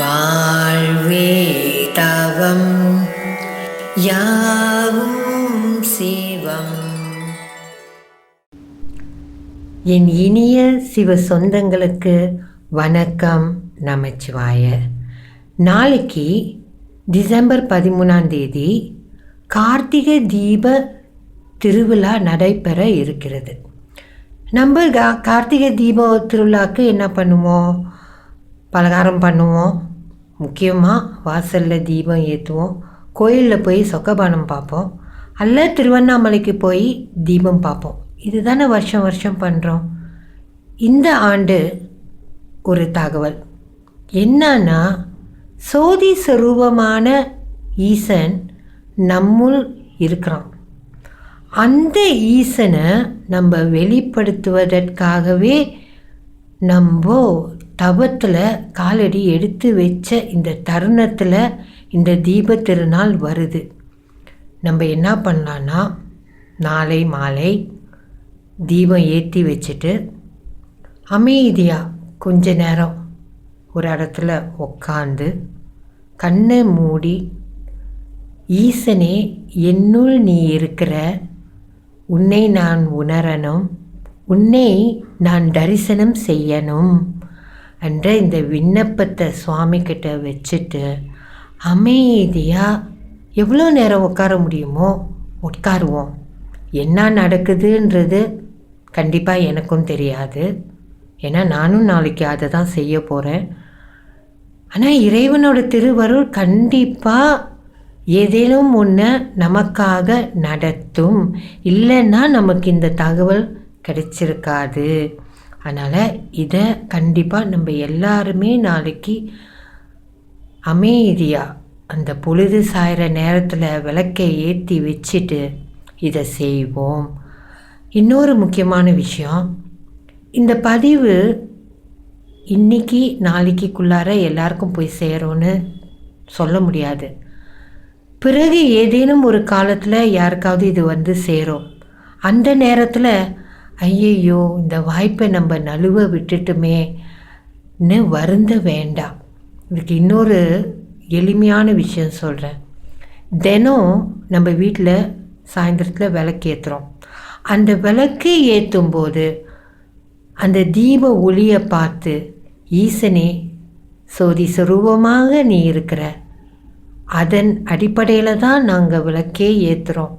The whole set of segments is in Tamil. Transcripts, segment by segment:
வாழ்வே தவம் யாவும் சிவம். என் இனிய சிவ சொந்தங்களுக்கு வணக்கம் நமச்சிவாய. நாளைக்கு டிசம்பர் பதிமூணாம் தேதி கார்த்திகை தீப திருவிழா நடைபெற இருக்கிறது. நம்ம கா கார்த்திகை தீப திருவிழாக்கு என்ன பண்ணுவோம்? பலகாரம் பண்ணுவோம். முக்கியமாக வாசலில் தீபம் ஏற்றுவோம் கோயிலில் போய் சொக்கபானம் பார்ப்போம். அல்ல திருவண்ணாமலைக்கு போய் தீபம் பார்ப்போம். இதுதானே வருஷம் வருஷம் பண்ணுறோம் இந்த ஆண்டு ஒரு தகவல். என்னன்னா சோதி சுரூபமான ஈசன் நம்முள் இருக்கிறான். அந்த ஈசனை நம்ம வெளிப்படுத்துவதற்காகவே நம்ம தவத்தில் காலடி எடுத்து வச்ச இந்த தருணத்தில் இந்த தீப திருநாள் வருது. நம்ம என்ன பண்ணலான்னா நாளை மாலை தீபம் ஏற்றி வச்சுட்டு அமைதியாக கொஞ்ச நேரம் ஒரு இடத்துல உக்காந்து கண்ணை மூடி ஈசனே என்னுள் நீ இருக்கிற உன்னை நான் உணரணும் உன்னை நான் தரிசனம் செய்யணும். என்ற இந்த விண்ணப்பத்தை சுவாமி கிட்ட வச்சுட்டு அமைதியாக எவ்வளோ நேரம் உட்கார முடியுமோ உட்காருவோம். என்ன நடக்குதுன்றது கண்டிப்பாக எனக்கும் தெரியாது. ஏன்னா நானும் நாளைக்கு அதை தான் செய்ய போகிறேன் ஆனால் இறைவனோட திருவருள் கண்டிப்பாக ஏதேனும் ஒன்று நமக்காக நடத்தும். இல்லைன்னா நமக்கு இந்த தகவல் கிடைச்சிருக்காது. அதனால் இதை கண்டிப்பாக நம்ம எல்லாருமே நாளைக்கு அமைதியாக அந்த பொழுது சாயிற நேரத்தில் விளக்கை ஏற்றி வச்சுட்டு இதை செய்வோம். இன்னொரு முக்கியமான விஷயம் இந்த பதிவு இன்னைக்கு நாளைக்குள்ளார எல்லாருக்கும் போய் சேரும்னு சொல்ல முடியாது. பிறகு ஏதேனும் ஒரு காலத்தில் யாருக்காவது இது வந்து சேரும். அந்த நேரத்தில் ஐயையோ இந்த வாய்ப்பை நம்ம நழுவ விட்டுட்டுமேன்னு வருந்த வேண்டாம். இதுக்கு இன்னொரு எளிமையான விஷயம் சொல்கிறேன் தினம் நம்ம வீட்டில் சாயந்தரத்தில் விளக்கு ஏற்றுறோம் அந்த விளக்கு ஏற்றும் போது அந்த தீப ஒளியை பார்த்து ஈசனே சோதி சுரூபமாக நீ இருக்கிற. அதன் அடிப்படையில் தான் நாங்கள் விளக்கே ஏற்றுறோம்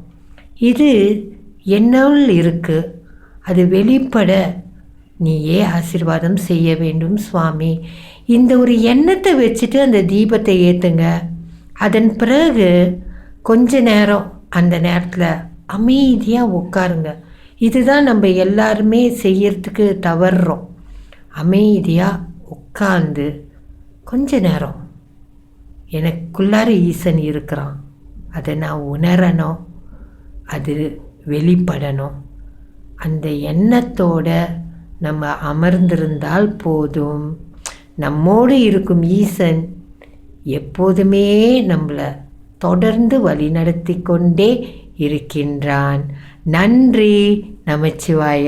இது என்னுள் இருக்குது அது வெளிப்பட. நீயே ஆசிர்வாதம் செய்ய வேண்டும் சுவாமி. இந்த ஒரு எண்ணத்தை வச்சுட்டு அந்த தீபத்தை ஏற்றுங்க அதன் பிறகு கொஞ்ச நேரம் அந்த நேரத்தில் அமைதியாக உட்காருங்க. இதுதான் நம்ம எல்லாருமே செய்யறதுக்கு தவறுறோம் அமைதியாக உட்காந்து கொஞ்ச நேரம் எனக்குள்ளார ஈசன் இருக்கிறான். அதை நான் உணரணும். அது வெளிப்படணும். அந்த எண்ணத்தோட நம்ம அமர்ந்திருந்தால் போதும். நம்மோடு இருக்கும் ஈசன் எப்போதுமே நம்மளை தொடர்ந்து வழிநடத்தி கொண்டே இருக்கின்றான். நன்றி நமச்சிவாய.